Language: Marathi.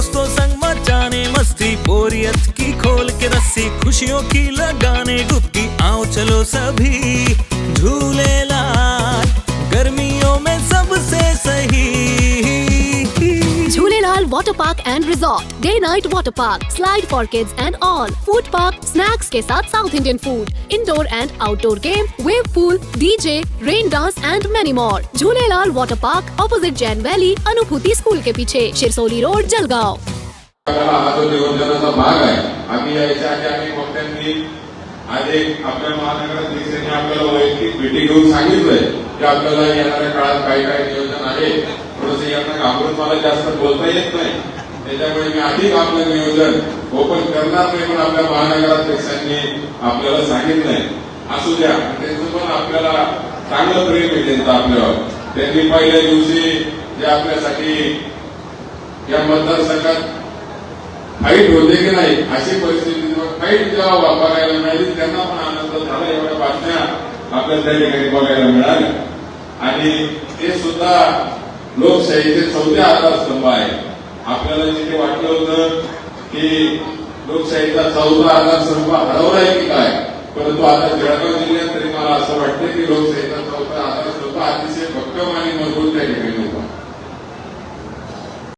दोस्तों संग मचाने, मस्ती, बोरियत की खोल के रस्सी, खुशियों की लगाने डुबकी आओ चलो सभी, झूले water park and resort day night water park slide for kids and all food park snacks के साथ south Indian food indoor and outdoor game wave pool DJ rain dance and many more Jhulelal water park opposite Jain valley Anubhuti school के पीछे शिरसोली रोड जलगांव आज एक आपल्या महानगर अध्यक्षांनी आपल्याला वैयक्तिक भेटी घेऊन सांगितलंय की आपल्याला येणाऱ्या काळात काय काय नियोजन आहे घाबरून मला जास्त बोलता येत नाही. त्याच्यामुळे मी अधिक आपलं नियोजन ओपन करणार नाही पण आपल्या महानगराध्यक्षांनी आपल्याला सांगितलंय. असू द्या त्यांचं पण आपल्याला चांगलं प्रेम आहे त्यांचं आपल्यावर. त्यांनी पहिल्या दिवशी जे आपल्यासाठी या मतदारसंघात फाईट होते की नाही अशी परिस्थिती फाईट जेव्हा वापरायला मिळाली त्यांना पण आनंद झाला. एवढ्या बातम्या आपल्याला त्या ठिकाणी बघायला मिळाल्या. आणि ते सुद्धा लोकशाहीचे चौथे आधारस्तंभ आहे आपल्याला जिथे वाटलं होतं की लोकशाहीचा चौथा आधारस्तंभ आहे की काय परंतु आता जळगाव जिल्ह्यात तरी मला असं वाटतं की लोकशाहीचा